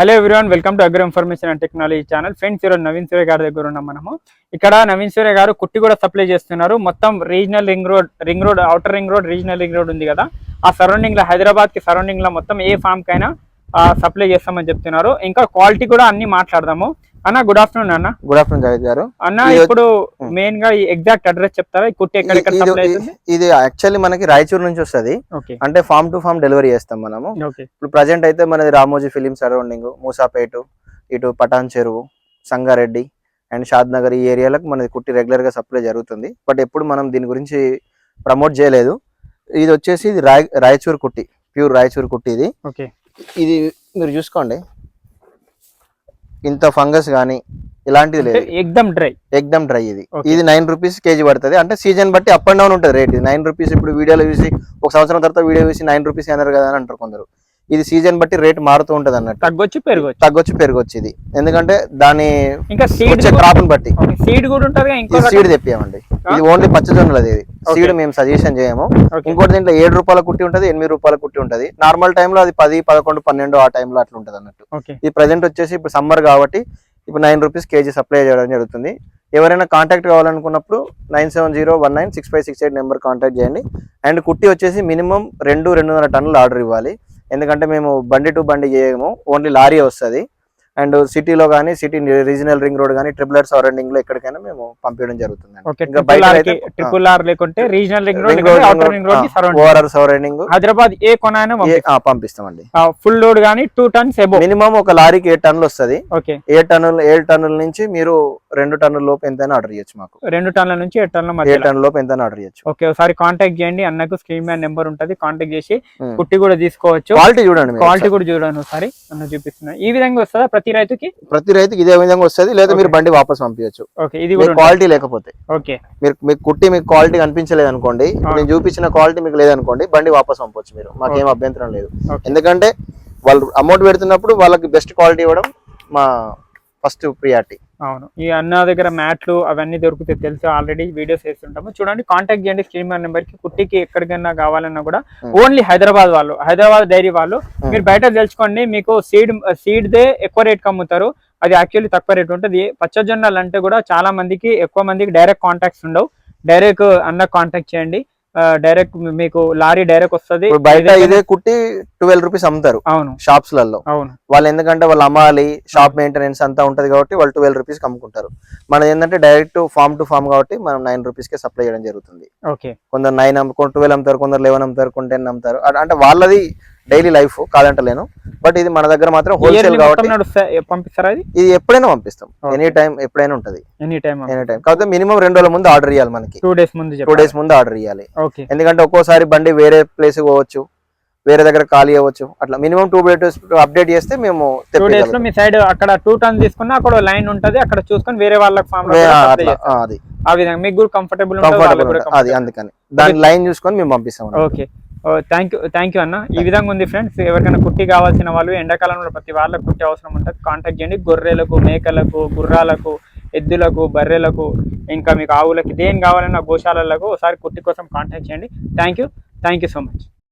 Hello everyone welcome to agro information and technology channel. Friends ఈరోజు నవీన్ సూర్య గారి దగ్గర ఉన్నాం మనము. ఇక్కడ నవీన్ సూర్య గారు కుట్టి కూడా సప్లై చేస్తున్నారు. మొత్తం regional ring road ring road outer ring road regional ring road ఉంది కదా. ఆ సరౌండింగ్లో హైదరాబాద్కి సరౌండింగ్లో మొత్తం ఏ ఫామ్ కైనా సప్లై చేస్తామని చెప్తున్నారు. ఇంకా క్వాలిటీ కూడా అన్ని మాట్లాడదాము. అన్న గుడ్ ఆఫ్టర్నూన్ అన్న. గుడ్ ఆఫ్టర్నూన్ జావేద్ గారు. అన్న ఇప్పుడు. మెయిన్గా ఎగ్జాక్ట్ అడ్రస్ చెప్తారా? కుట్టి ఎక్కడెక్కడ ఇది- సప్లై ఇది- అవుతుంది? ఇది యాక్చువల్లీ మనకి రాయచూర్ నుంచి వస్తది. అంటే ఫామ్ టు ఫామ్ డెలివరీ చేస్తాం మనము. ఇప్పుడు ప్రజెంట్ అయితే మనది రామోజీ ఫిలిం సరౌండింగ్ మూసాపేట ఇటు పటాన్ చెరువు సంగారెడ్డి అండ్ షాద్ నగర్ ఈ ఏరియాలకు మనది కుట్టి రెగ్యులర్గా సప్లై జరుగుతుంది. బట్ ఎప్పుడు మనం దీని గురించి ప్రమోట్ చేయలేదు. ఇది వచ్చేసి ఇది రాయ్ రాయచూర్ కుట్టి ప్యూర్ రాయచూర్ కుట్టి ఇది. ఇది మీరు చూసుకోండి. ఇంత ఫంగస్ కానీ ఇలాంటిది లేదు. ఎగ్దమ్ డ్రై. ఎగ్దమ్ డ్రై ఇది. ఇది నైన్ రూపీస్ కేజీ పడుతుంది. అంటే సీజన్ బట్టి అప్ అండ్ డౌన్ ఉంటుంది రేట్ ఇది. నైన్ రూపీస్ ఇప్పుడు వీడియోలో చూసి ఒక సంవత్సరం తర్వాత వీడియో చూసి నైన్ రూపీస్ అన్నారు కదా అని అంటారు కొందరు. ఇది సీజన్ బట్టి రేట్ మారుతూ ఉంటది అన్నట్టు. తగ్గొచ్చు పెరగొచ్చు. తగ్గొచ్చు పెరగొచ్చు ఇది. ఎందుకంటే దాని ఇంకా సీడ్ క్రాప్ బట్టి. సీడ్ కూడా ఉంటది సీడ్ తెప్పామండి ఇది ఓన్లీ పచ్చజొన్నలది ఇది. సీడ్ మేము సజెషన్ చేయము. ఇంకోటి దీంట్లో ఏడు రూపాయల కుట్టి ఉంటది ఎనిమిది రూపాయల కుట్టి ఉంటది. నార్మల్ టైంలో అది పది పదకొండు పన్నెండు ఆ టైంలో అట్లా ఉంటది అన్నట్టు. ఈ ప్రజెంట్ వచ్చేసి ఇప్పుడు సమ్మర్ కాబట్టి ఇప్పుడు నైన్ రూపీస్ కేజీ సప్లై చేయడం జరుగుతుంది. ఎవరైనా కాంటాక్ట్ కావాలనుకున్నప్పుడు nine seven zero one nine six five six eight number contact చేయండి. అండ్ కుట్టి వచ్చేసి మినిమం రెండు రెండున్నర టన్నులు ఆర్డర్ ఇవ్వాలి. ఎందుకంటే మేము బండి టు బండి చేయము ఓన్లీ లారీ వస్తుంది. అండ్ సిటీలో కానీ సిటీ రీజనల్ రింగ్ రోడ్ కానీ ట్రిపుల్ ఆర్ సరౌండింగ్లో ఎక్కడికైనా మేము పంపించడం జరుగుతుంది ఇంకా ట్రిపుల్ బయట ఆర్ అయితే ట్రిపుల్ ఆర్ లేకుంటే regional ring road surrounding ORR surrounding. Hyderabad ఏ కొనైనా పంపిస్తామండి. ఫుల్ లోడ్ గానీ టూ టన్స్ మినిమం ఒక లారీకి ఏడు టన్నులు వస్తుంది. ఏ టన్నులు ఏడు టన్నుల నుంచి మీరు రెండు టన్నుల లోపు ఎంతైనా ఆర్డర్ చేయొచ్చు మాకు. రెండు టన్నుల నుంచి ఏడు టన్నుల ఏ టన్నుల లోపు ఎంతైనా ఆర్డర్ చేయొచ్చు ఓకే ఒకసారి కాంటాక్ట్ చేయండి. అన్నకు స్క్రీన్ మ్యాన్ నెంబర్ ఉంటది. కాంటాక్ట్ చేసి. కుట్టి కూడా తీసుకోవచ్చు. క్వాలిటీ చూడండి క్వాలిటీ కూడా చూడండి ఒకసారి. చూపిస్తున్నా. ఈ విధంగా వస్తుందా? ప్రతి రైతుకి? ప్రతి రైతుకి ఇదే విధంగా వస్తుంది. లేదా మీరు. బండి వాపస్ పంపించచ్చు. ఇది క్వాలిటీ లేకపోతే. ఓకే. మీరు మీకు కుట్టి మీకు క్వాలిటీ కనిపించలేదు అనుకోండి నేను చూపించిన క్వాలిటీ మీకు లేదనుకోండి బండి వాపస్ పంపొచ్చు మీరు. మాకేం. అభ్యంతరం లేదు. ఎందుకంటే వాళ్ళు అమౌంట్ పెడుతున్నప్పుడు వాళ్ళకి బెస్ట్ క్వాలిటీ ఇవ్వడం మా ఫస్ట్ ప్రియారిటీ అవును. ఈ అన్న దగ్గర మ్యాట్లు అవన్నీ దొరుకుతాయి తెలుసు? ఆల్రెడీ వీడియోస్ వేస్తుంటాము. చూడండి కాంటాక్ట్ చేయండి స్క్రీన్ నెంబర్కి. కుట్టికి ఎక్కడికైనా కావాలన్నా కూడా Hmm. ఓన్లీ హైదరాబాద్ వాళ్ళు హైదరాబాద్ డైరీ వాళ్ళు. Hmm. మీరు బయట తెలుసుకోండి మీకు సీడ్ సీడ్ దే ఎక్కువ రేట్ అమ్ముతారు. అది యాక్చువల్లీ తక్కువ రేట్ ఉంటుంది. పచ్చజొన్నలు అంటే కూడా చాలా మందికి ఎక్కువ మందికి డైరెక్ట్ కాంటాక్ట్స్ ఉండవు. డైరెక్ట్ అన్న కాంటాక్ట్ చేయండి. డైరెక్ట్ మీకు లారీ డైరెక్ట్ వస్తుంది. బయట ఇదే కుట్టి ట్వెల్వ్ రూపీస్ అమ్ముతారు అవును. షాప్స్లలో అవును. వాళ్ళు ఎందుకంటే వాళ్ళు అమ్మాలి షాప్ మెయింటెనెన్స్ అంతా ఉంటది కాబట్టి వాళ్ళు ట్వెల్వ్ రూపీస్ అమ్ముకుంటారు. మనది ఏంటంటే డైరెక్ట్ ఫామ్ టు ఫామ్ కాబట్టి మనం నైన్ రూపీస్ కే సప్లై చేయడం జరుగుతుంది. ఓకే. కొందరు నైన్ అమ్ముకొని ట్వెల్వ్ అమ్ముతారు కొందరు లెవెన్ అమ్ముతారు కొన్ని టెన్ అమ్ముతారు. అంటే వాళ్ళది డైలీ లైఫ్ కాదంటలేను బట్ ఇది మన దగ్గర మాత్రం హోల్సేల్ కాబట్టి పంపిస్తారా ఇది ఎప్పుడైనా పంపిస్తాం. ఎనీ టైం ఎప్పుడైనా ఉంటది. ఎనీ టైం ఎనీ టైం కాకపోతే మినిమం రెండు రోజుల ముందు ఆర్డర్ ఇవ్వాలి మనకి. టూ డేస్ ముందు టూ డేస్ ముందు ఆర్డర్ ఇవ్వాలి ఓకే ఎందుకంటే ఒక్కోసారి బండి వేరే ప్లేస్ పోవచ్చు వేరే దగ్గర ఖాళీ అవ్వచ్చు అట్లా మినిమం టూ డేస్ అప్డేట్ చేస్తే మేము టూ డేస్లో తెప్పించగలుగుతాం. మీ సైడ్ అక్కడ టూ టన్ తీసుకున్నా అక్కడ లైన్ ఉంటది అక్కడ చూసుకొని వేరే వాళ్ళకి ఫామ్ అది. ఆ విధంగా మీకు కూడా కంఫర్టబుల్ అది అందుకని. దాని లైన్ చూసుకొని మేము పంపిస్తాం. Okay thank you thank you అన్న. ఈ విధంగా ఉంది ఫ్రెండ్స్ ఎవరికైనా కుట్టి కావాల్సిన వాళ్ళు ఎండాకాలంలో ప్రతి వాళ్ళకి కుట్టి అవసరం ఉంటుంది. కాంటాక్ట్ చేయండి. గొర్రెలకు మేకలకు గుర్రాలకు ఎద్దులకు బర్రెలకు ఇంకా మీకు ఆవులకి దేని కావాలన్నా గోశాలలకు ఒకసారి కుట్టి కోసం కాంటాక్ట్ చేయండి. Thank you thank you so much